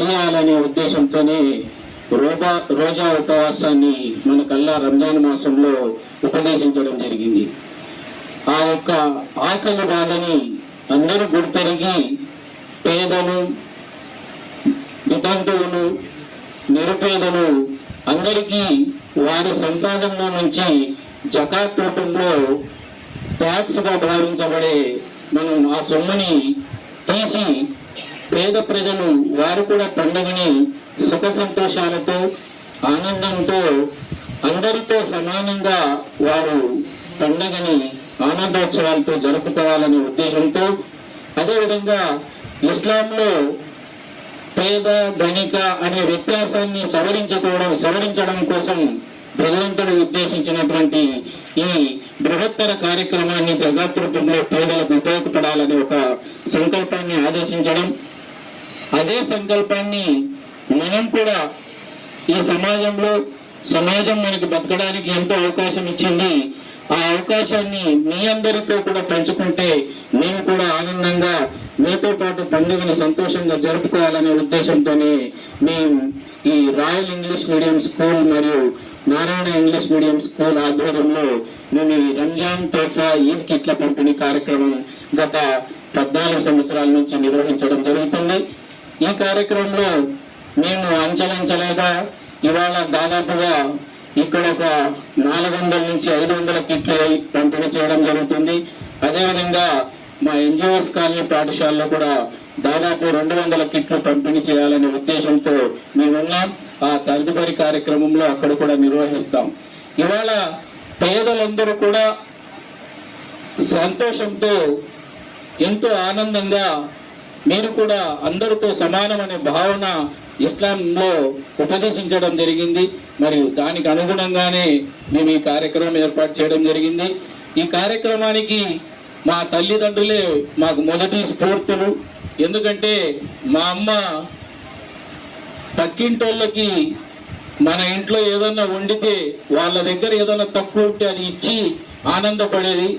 తెలియాలనే ఉద్దేశంతోనే రోజా రోజా ఉపవాసాన్ని మన కల్లా రంజాన్ మాసంలో ఉపదేశించడం జరిగింది. ఆ యొక్క ఆకలి బాధని అందరూ గుర్తెరిగి పేదలు వితంతువులు నిరుపేదలు అందరికీ వారి సంతానంలో నుంచి జకాత్ రూపంలో ట్యాక్స్గా భావించబడే మనం ఆ సొమ్ముని తీసి పేద ప్రజలు వారు కూడా పండుగని సుఖ సంతోషాలతో ఆనందంతో అందరితో సమానంగా వారు పండుగని ఆనందోత్సవాలతో జరుపుకోవాలనే ఉద్దేశంతో అదేవిధంగా ఇస్లాంలో పేద ధనిక అనే వ్యత్యాసాన్ని సవరించుకోవడం సవరించడం కోసం భగవంతుడు ఉద్దేశించినటువంటి ఈ బృహత్తర కార్యక్రమాన్ని జగత్రూపంలో పేదలకు ఉపయోగపడాలని ఒక సంకల్పాన్ని ఆదేశించడం అదే సంకల్పాన్ని మనం కూడా ఈ సమాజంలో సమాజం మనకి బతకడానికి ఎంతో అవకాశం ఇచ్చింది. ఆ అవకాశాన్ని మీ అందరితో కూడా పంచుకుంటే మేము కూడా ఆనందంగా మీతో పాటు పండుగను సంతోషంగా జరుపుకోవాలనే ఉద్దేశంతోనే మేము ఈ రాయల్ ఇంగ్లీష్ మీడియం స్కూల్ మరియు నారాయణ ఇంగ్లీష్ మీడియం స్కూల్ ఆధ్వర్యంలో మేము ఈ రంజాన్ తోఫా ఈద్ కిట్ల పంపిణీ కార్యక్రమం గత పద్నాలుగు సంవత్సరాల నుంచి నిర్వహించడం ఈ కార్యక్రమంలో మేము అంచెలంచెలుగా ఇవాళ దాదాపుగా ఇక్కడ ఒక నాలుగు వందల నుంచి ఐదు వందల కిట్లు పంపిణీ చేయడం జరుగుతుంది. అదేవిధంగా మా ఎన్జిఓస్ కాలనీ పాఠశాలలో కూడా దాదాపు రెండు వందల కిట్లు పంపిణీ చేయాలనే ఉద్దేశంతో మేమున్నాం. ఆ తదుపరి కార్యక్రమంలో అక్కడ కూడా నిర్వహిస్తాం. ఇవాళ పేదలందరూ కూడా సంతోషంతో ఎంతో ఆనందంగా మీరు కూడా అందరితో సమానమనే భావన ఇస్లాంలో ఉపదేశించడం జరిగింది. మరియు దానికి అనుగుణంగానే మేము ఈ కార్యక్రమం ఏర్పాటు చేయడం జరిగింది. ఈ కార్యక్రమానికి మా తల్లిదండ్రులే మాకు మొదటి స్ఫూర్తులు. ఎందుకంటే మా అమ్మ పక్కింటోళ్ళకి మన ఇంట్లో ఏదన్నా వండితే వాళ్ళ దగ్గర ఏదన్నా తక్కువ ఉంటే అది ఇచ్చి ఆనందపడేది.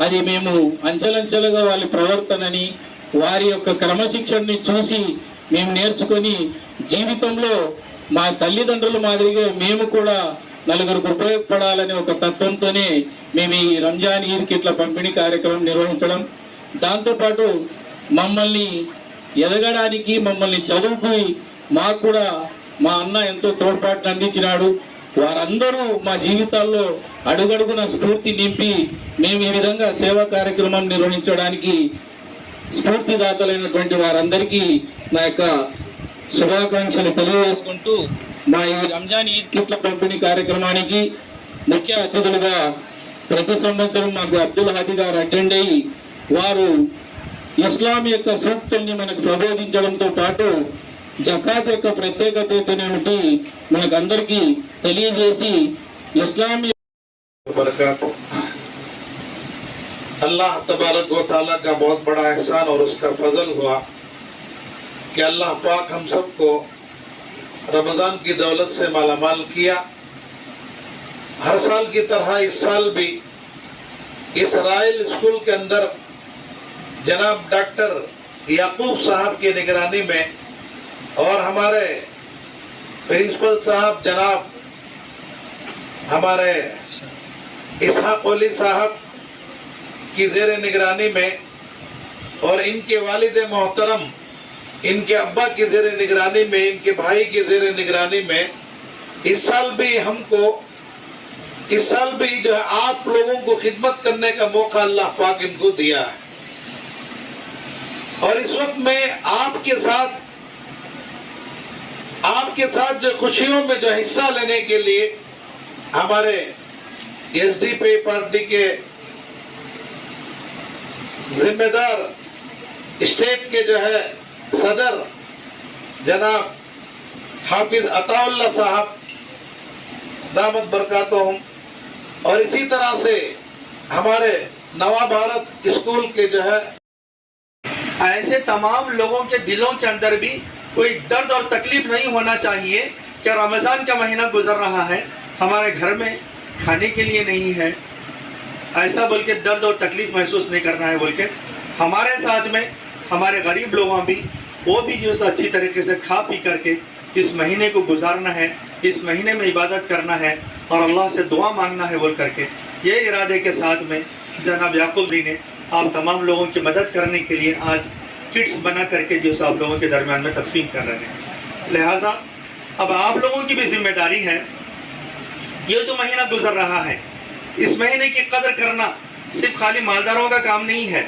అది మేము అంచెలంచెలుగా వాళ్ళ ప్రవర్తనని వారి యొక్క క్రమశిక్షణని చూసి మేము నేర్చుకొని జీవితంలో మా తల్లిదండ్రుల మాదిరిగా మేము కూడా నలుగురికి ఉపయోగపడాలనే ఒక తత్వంతోనే మేము ఈ రంజాన్ ఈద్ కిట్ల పంపిణీ కార్యక్రమం నిర్వహించడం. దాంతోపాటు మమ్మల్ని ఎదగడానికి మమ్మల్ని చదువుకుని మాకు కూడా మా అన్న ఎంతో తోడ్పాటును అందించినాడు. వారందరూ మా జీవితాల్లో అడుగడుగున స్ఫూర్తి నింపి మేము ఈ విధంగా సేవా కార్యక్రమం నిర్వహించడానికి స్ఫూర్తిదాతలైనటువంటి వారందరికీ నా యొక్క శుభాకాంక్షలు తెలియజేసుకుంటూ మా ఈ రంజాన్ ఈద్ కిట్ల పంపిణీ కార్యక్రమానికి ముఖ్య అతిథులుగా ప్రతి సంవత్సరం మాకు అబ్దుల్ హాది గారు అటెండ్ అయ్యి వారు ఇస్లాం యొక్క సూక్తుల్ని మనకు ప్రబోధించడంతో పాటు జకాత్ యొక్క ప్రత్యేకత ఏమిటి మనకందరికీ తెలియజేసి ఇస్లాం अल्लाह तबारक व ताला का बहुत बड़ा एहसान और उसका फजल हुआ कि अल्लाह पाक हम सबको रमज़ान की दौलत से मालामाल किया। हर साल की तरह इस साल भी इस रायल स्कूल के अंदर जनाब डॉक्टर याकूब साहब की निगरानी में और हमारे प्रिंसिपल साहब जनाब हमारे इसहाक साहब की जेर निगरानी में और इनके वालिद मोहतरम, इनके अब्बा की जेर निगरानी में, इनके भाई की जेर निगरानी में, इस साल भी हमको, इस साल भी जो है आप लोगों को खिदमत करने का मौका अल्लाह पाक इनको दिया है। और इस वक्त में आपके साथ आपके साथ जो खुशियों में जो हिस्सा लेने के लिए हमारे एसडीपी पार्टी के जिम्मेदार स्टेट के जो है सदर जनाब हाफिज अताउल्ला साहब दामद बरकात और इसी तरह से हमारे नवा भारत स्कूल के जो है ऐसे तमाम लोगों के दिलों के अंदर भी कोई दर्द और तकलीफ़ नहीं होना चाहिए कि रमज़ान का महीना गुजर रहा है? हमारे घर में खाने के लिए नहीं है। ऐसा बोल के दर्द और तकलीफ़ महसूस नहीं करना है बोल के। हमारे साथ में, हमारे गरीब लोगों भी, वो भी जो अच्छी तरीके से खा पी करके इस महीने को गुजारना है, इस महीने में इबादत करना है और अल्लाह से दुआ मांगना है बोल करके। ये इरादे के साथ में जनाब याकूब जी ने आप तमाम लोगों की मदद करने के लिए आज किट्स बना करके जो आप लोगों के दरमियान में तकसीम कर रहे हैं। लिहाजा, अब आप लोगों की भी ज़िम्मेदारी है, ये जो महीना गुजर रहा है इस महीने की कदर करना सिर्फ़ खाली मालदारों का काम नहीं है।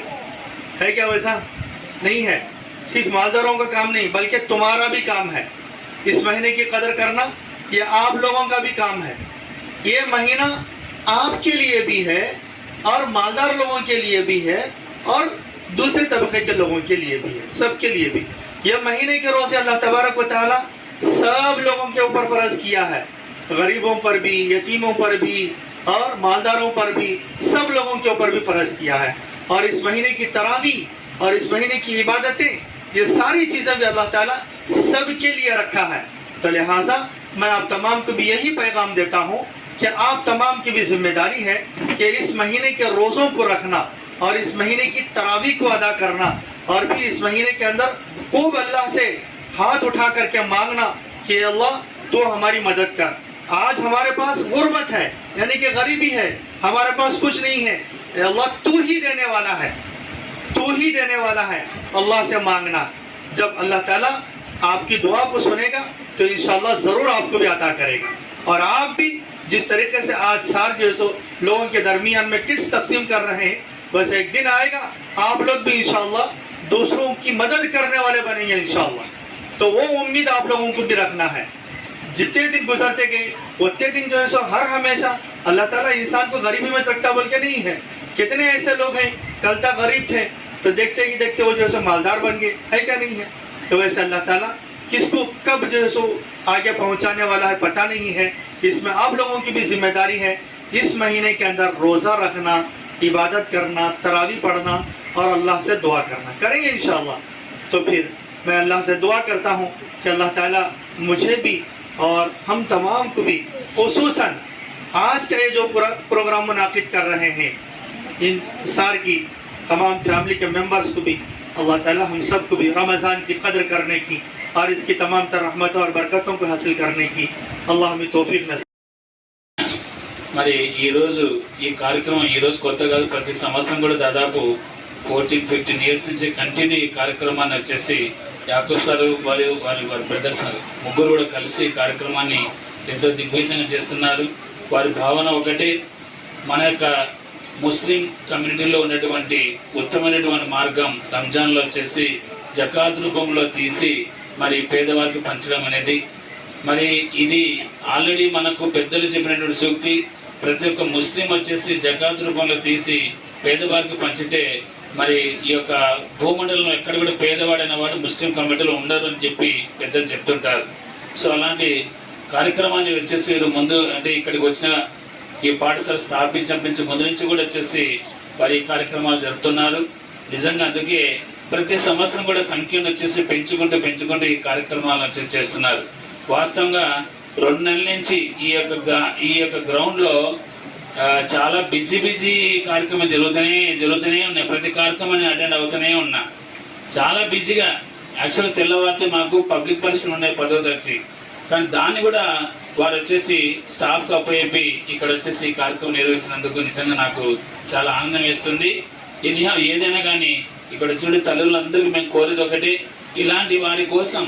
है क्या वैसा? नहीं है। सिर्फ़ मालदारों का काम नहीं, बल्कि तुम्हारा भी काम है। इस महीने की कदर करना ये आप लोगों का भी काम है। ये महीना आपके लिए भी है और मालदार लोगों के लिए भी है और दूसरे तबके के लोगों के लिए भी है, सबके लिए भी। यह महीने के रोज़ अल्लाह तबारक व ताला सब लोगों के ऊपर फ़र्ज़ किया है। गरीबों पर भी, यतीमों पर भी और मालदारों पर भी, सब लोगों के ऊपर भी फ़र्ज़ किया है। और इस महीने की तरावी और इस महीने की इबादतें, ये सारी चीज़ें भी अल्लाह ताला सबके लिए रखा है। तो लिहाजा, मैं आप तमाम को भी यही पैगाम देता हूँ कि आप तमाम की भी ज़िम्मेदारी है कि इस महीने के रोज़ों को रखना और इस महीने की तरावी को अदा करना और फिर इस महीने के अंदर खूब अल्लाह से हाथ उठा करके मांगना कि अल्लाह तो हमारी मदद कर। आज हमारे पास गुर्बत है, यानी कि गरीबी है। हमारे पास कुछ नहीं है। अल्लाह तू ही देने वाला है। तू ही देने वाला है अल्लाह से मांगना। जब अल्लाह ताला आपकी दुआ को सुनेगा तो इंशाल्लाह ज़रूर आपको भी अता करेगा। और आप भी जिस तरीके से आज सार जो सो लोगों के दरमियान में किट्स तकसीम कर रहे हैं वैसे एक दिन आएगा, आप लोग भी इंशाल्लाह दूसरों की मदद करने वाले बनेंगे इंशाल्लाह। तो वो उम्मीद आप लोगों को भी रखना है। जितने दिन गुजरते गए, उतने दिन जो है सो हर हमेशा अल्लाह ताला इंसान को गरीबी में रखता बोल के नहीं है। कितने ऐसे लोग हैं, कल तक गरीब थे तो देखते ही देखते वो जो है सो मालदार बन गए, है क्या नहीं है? तो वैसे अल्लाह ताला किसको कब जो है सो आगे पहुँचाने वाला है पता नहीं है। इसमें आप लोगों की भी ज़िम्मेदारी है, इस महीने के अंदर रोज़ा रखना, इबादत करना, तरावी पढ़ना और अल्लाह से दुआ करना। करेंगे इंशाल्लाह। तो फिर मैं अल्लाह से दुआ करता हूँ कि अल्लाह ताला मुझे भी और हम तमाम को भी खसूसन आज का ये जो प्रो- प्रोग्राम मुनाकिद कर रहे हैं इन सार की तमाम फैमिली के मेंबर्स को भी अल्लाह ताला हम सब को भी रमज़ान की कदर करने की और इसकी तमाम तर रहमतों और बरकतों को हासिल करने की अल्लाह हमें तौफीक नसीब మరి ఈరోజు ఈ కార్యక్రమం ఈరోజు కొత్త కాదు ప్రతి సంవత్సరం కూడా దాదాపు ఫోర్టీన్ ఫిఫ్టీన్ ఇయర్స్ నుంచి కంటిన్యూ ఈ కార్యక్రమాన్ని వచ్చేసి యాకూబ్ సార్ వారి వారి వారి బ్రదర్స్ ముగ్గురు కూడా కలిసి ఈ కార్యక్రమాన్ని ఎంతో దిగ్విజయంగా చేస్తున్నారు. వారి భావన ఒకటే మన యొక్క ముస్లిం కమ్యూనిటీలో ఉన్నటువంటి ఉత్తమమైనటువంటి మార్గం రంజాన్లో వచ్చేసి జకాత్ రూపంలో తీసి మరి పేదవారికి పంచడం అనేది. మరి ఇది ఆల్రెడీ మనకు పెద్దలు చెప్పినటువంటి సూక్తి ప్రతి ఒక్క ముస్లిం వచ్చేసి జకాత్ రూపంలో తీసి పేదవారికి పంచితే మరి ఈ యొక్క భూమండలంలో ఎక్కడ కూడా పేదవాడైన వాడు ముస్లిం కమిటీలో ఉండరు అని చెప్పి పెద్దలు చెప్తుంటారు. సో అలాంటి కార్యక్రమాన్ని వచ్చేసి ముందు అంటే ఇక్కడికి వచ్చిన ఈ పాఠశాల స్థాపించే ముందు నుంచి కూడా వచ్చేసి వారి ఈ కార్యక్రమాలు జరుపుతున్నారు. నిజంగా అందుకే ప్రతి సంవత్సరం కూడా సంఖ్యను వచ్చేసి పెంచుకుంటూ పెంచుకుంటూ ఈ కార్యక్రమాలను వచ్చేసి చేస్తున్నారు. వాస్తవంగా రెండు నెలల నుంచి ఈ యొక్క ఈ యొక్క గ్రౌండ్లో చాలా బిజీ బిజీ కార్యక్రమం జరుగుతూనే జరుగుతూనే ఉన్నాయి. ప్రతి కార్యక్రమాన్ని అటెండ్ అవుతూనే ఉన్నా. చాలా బిజీగా. యాక్చువల్ తెల్లవారితే మాకు పబ్లిక్ పరీక్షలు ఉన్నాయి పదో తరగతి కానీ దాన్ని కూడా వారు వచ్చేసి స్టాఫ్కి అప్పచెప్పి ఇక్కడ వచ్చేసి కార్యక్రమం నిర్వహిస్తున్నందుకు నిజంగా నాకు చాలా ఆనందం వేస్తుంది. ఇది ఏదైనా కానీ ఇక్కడ వచ్చిన తల్లులందరికీ మేము కోరేది ఒకటి ఇలాంటి వారి కోసం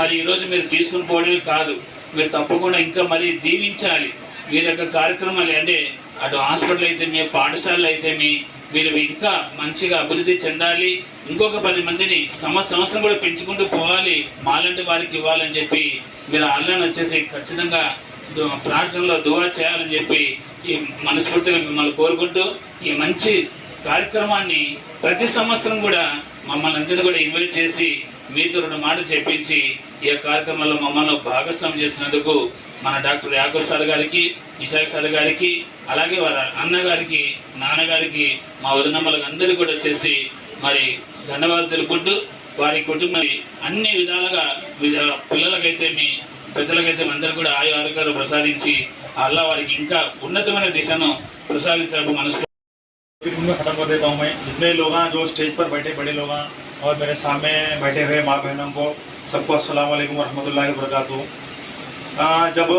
మరి ఈరోజు మీరు తీసుకుని పోవడమే కాదు. మీరు తప్పకుండా ఇంకా మరి దీవించాలి. వీరి యొక్క కార్యక్రమాలు అంటే అటు హాస్పిటల్ అయితే మీ పాఠశాలలు అయితే మీ వీరు ఇంకా మంచిగా అభివృద్ధి చెందాలి. ఇంకొక పది మందిని సంవత్సరం సంవత్సరం కూడా పెంచుకుంటూ పోవాలి. మాలాంటి వారికి ఇవ్వాలని చెప్పి మీరు ఆన్లైన్ వచ్చేసి ఖచ్చితంగా ప్రార్థనలో దువా చేయాలని చెప్పి ఈ మనస్ఫూర్తిగా మిమ్మల్ని కోరుకుంటూ ఈ మంచి కార్యక్రమాన్ని ప్రతి సంవత్సరం కూడా మమ్మల్ని అందరినీ కూడా ఇన్వైట్ చేసి మీతో రెండు మాటలు చెప్పించి ఈ కార్యక్రమంలో మమ్మల్ని భాగస్వామ్యం చేసినందుకు మన డాక్టర్ యాకూబ్ సార్ గారికి ఇషాక్ సార్ గారికి అలాగే వారి అన్నగారికి నాన్నగారికి మా వదినమ్మలకు అందరికీ కూడా వచ్చేసి మరి ధన్యవాదాలు తెలుపుకుంటూ వారి కుటుంబం అన్ని విధాలుగా విధ- పిల్లలకైతే మీ పెద్దలకైతే అందరూ కూడా ఆయు ఆరోగ్యాలు ప్రసాదించి అల్లా వారికి ఇంకా ఉన్నతమైన దిశను ప్రసాదించాలని మనసు फिर उनमें खत्म कर देता हूँ मैं जितने लोग हैं जो स्टेज पर बैठे बड़े लोग हैं और मेरे सामने बैठे हुए माँ बहनों को सबको अस्सलाम वालेकुम रहमतुल्लाहि वबरकातुहू अ, जब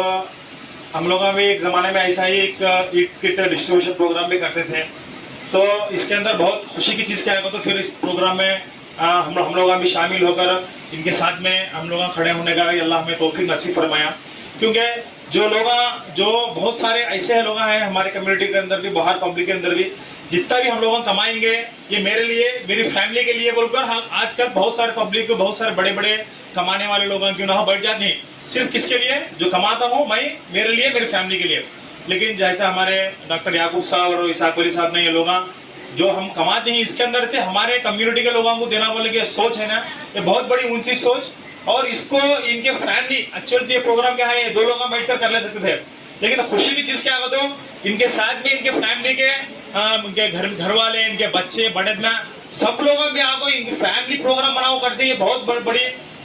हम लोग भी एक ज़माने में ऐसा ही एक ईट किट डिस्ट्रीब्यूशन प्रोग्राम भी करते थे तो इसके अंदर बहुत खुशी की चीज़ क्या है तो फिर इस प्रोग्राम में हम हम लोग भी शामिल होकर इनके साथ में हम लोग खड़े होने का अल्लाह हमें तोफ़ी नसीब फरमाया। क्योंकि जो लोग, जो बहुत सारे ऐसे लोग हैं हमारे कम्युनिटी के अंदर भी, बाहर पब्लिक के अंदर भी जितना भी हम लोग कमाएँगे, ये मेरे लिए, मेरी फैमिली के लिए बोलकर हम आजकल बहुत सारे पब्लिक बहुत सारे बड़े बड़े कमाने वाले लोग हैं, क्यों ना, हो बैठ जाते हैं। सिर्फ़ किसके लिए? जो कमाता हूँ मैं, मेरे लिए, मेरी फैमिली के लिए। लेकिन जैसा हमारे डॉक्टर याकूब साहब और इसाक अली साहब ने ये लोग, जो हम कमाते हैं, इसके अंदर से हमारे कम्युनिटी के लोगों को देना बोले कि सोच है ना, ये बहुत बड़ी ऊँची सोच। और इसको इनके फैमिली एक्चुअल से ये प्रोग्राम क्या है दो लोग बैठकर कर ले सकते थे। लेकिन खुशी की चीज़ क्या होगा हो इनके साथ में इनके फैमिली के अ, इनके घर घर वाले इनके बच्चे बड़े में सब लोग भी आपको इनकी फैमिली प्रोग्राम बनाओ करते हैं। ये बहुत बड़- बड़ी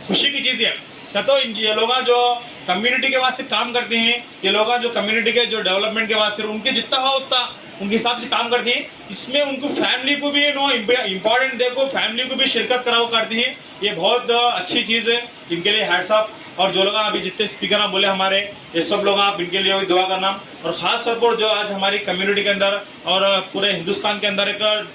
खुशी की चीज़ है। तो इन- ये लोग जो कम्युनिटी के वास्ते काम करते हैं ये लोग जो कम्युनिटी के जो डेवलपमेंट के वास्ते उनके जितना हो उतना उनके हिसाब से काम करते हैं। इसमें उनको फैमिली को भी नो इम्पोर्टेंट देखो फैमिली को भी शिरकत कराओ करते हैं। ये बहुत अच्छी चीज़ है। इनके लिए हैट्स ऑफ़ और जो लोग अभी जितने स्पीकर आप बोले हमारे, ये सब लोग आप इनके लिए भी दुआ करना। और ख़ास तौर पर जो आज हमारी कम्युनिटी के अंदर और पूरे हिंदुस्तान के अंदर एक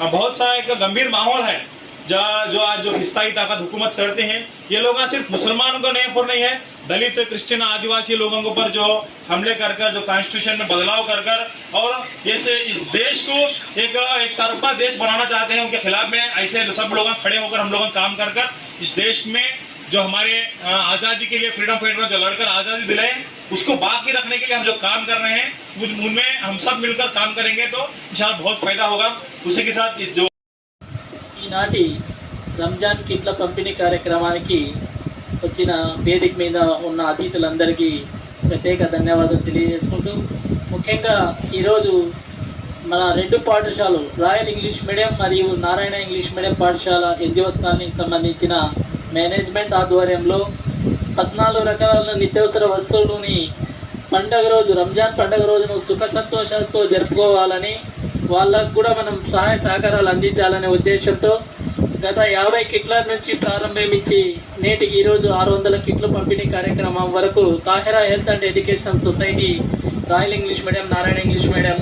बहुत सा एक गंभीर माहौल है जा- जो आज जो हिस्साई ताकत हुकूमत करते हैं, ये लोग सिर्फ़ मुसलमानों को नहीं पर नहीं है। दलित, क्रिश्चियन, आदिवासी लोगों के ऊपर जो हमले कर कर, जो कॉन्स्टिट्यूशन में बदलाव कर कर, और ये से इस देश को एक एक तरफा देश बनाना चाहते हैं उनके खिलाफ में, ऐसे सब लोग खड़े होकर हम लोग काम कर कर, इस देश में जो हमारे अ, आज़ादी के लिए फ्रीडम फाइटर जो लड़कर आज़ादी दिलाए उसको बाकी रखने के लिए हम जो काम कर रहे हैं उन- उनमें हम सब मिलकर काम करेंगे तो इंशाल्लाह बहुत फायदा होगा उसी के साथ इस जो ఈనాటి రంజాన్ కిట్ల పంపిణీ కార్యక్రమానికి వచ్చిన వేదిక మీద ఉన్న అతిథులందరికీ ప్రత్యేక ధన్యవాదాలు తెలియజేసుకుంటూ ముఖ్యంగా ఈరోజు మన రెండు పాఠశాలలు రాయల్ ఇంగ్లీష్ మీడియం మరియు నారాయణ ఇంగ్లీష్ మీడియం పాఠశాల ఎన్జిఓస్ కాలనీకి సంబంధించిన మేనేజ్మెంట్ ఆధ్వర్యంలో పద్నాలుగు రకాల నిత్యావసర వస్తువులని పండగ రోజు రంజాన్ పండగ రోజును సుఖ సంతోషాలతో జరుపుకోవాలని వాళ్ళకు కూడా మనం సహాయ సహకారాలు అందించాలనే ఉద్దేశంతో గత యాభై కిట్ల నుంచి ప్రారంభించి నేటికి ఈరోజు ఆరు వందల కిట్ల పంపిణీ కార్యక్రమం వరకు కాహిరా health and educational society royal English medium Narayana English medium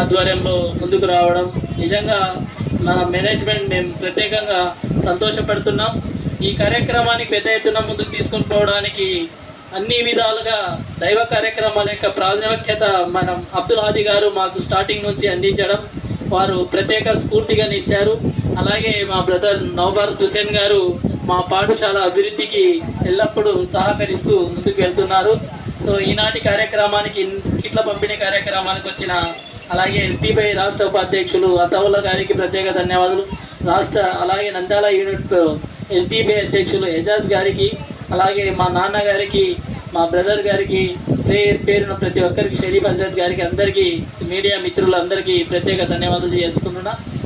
ఆధ్వర్యంలో ముందుకు రావడం. నిజంగా మన మేనేజ్మెంట్ మేము ప్రత్యేకంగా సంతోషపడుతున్నాం. ఈ కార్యక్రమానికి పెద్ద ఎత్తున ముందుకు తీసుకొని పోవడానికి అన్ని విధాలుగా దైవ కార్యక్రమాల యొక్క ప్రాధాన్యత మనం అబ్దుల్ హాదీ గారు మాకు స్టార్టింగ్ నుంచి అందించడం వారు ప్రత్యేక స్ఫూర్తిగా నిలిచారు. అలాగే మా బ్రదర్ నవభారత్ హుసేన్ గారు మా పాఠశాల అభివృద్ధికి ఎల్లప్పుడూ సహకరిస్తూ ముందుకు వెళ్తున్నారు. సో ఈనాటి కార్యక్రమానికి కిట్ల పంపిణీ కార్యక్రమానికి వచ్చిన అలాగే ఎస్డిబై రాష్ట్ర ఉపాధ్యక్షులు అతవుల గారికి ప్రత్యేక ధన్యవాదాలు. రాష్ట్ర అలాగే నంద్యాల యూనిట్ ఎస్డిబి అధ్యక్షులు ఎజాజ్ గారికి అలాగే మా నాన్నగారికి మా బ్రదర్ గారికి పేరు పేరున ప్రతి ఒక్కరికి షరీఫ్ హజరత్ గారికి అందరికీ మీడియా మిత్రులందరికీ ప్రత్యేక ధన్యవాదాలు చేసుకుంటున్నాను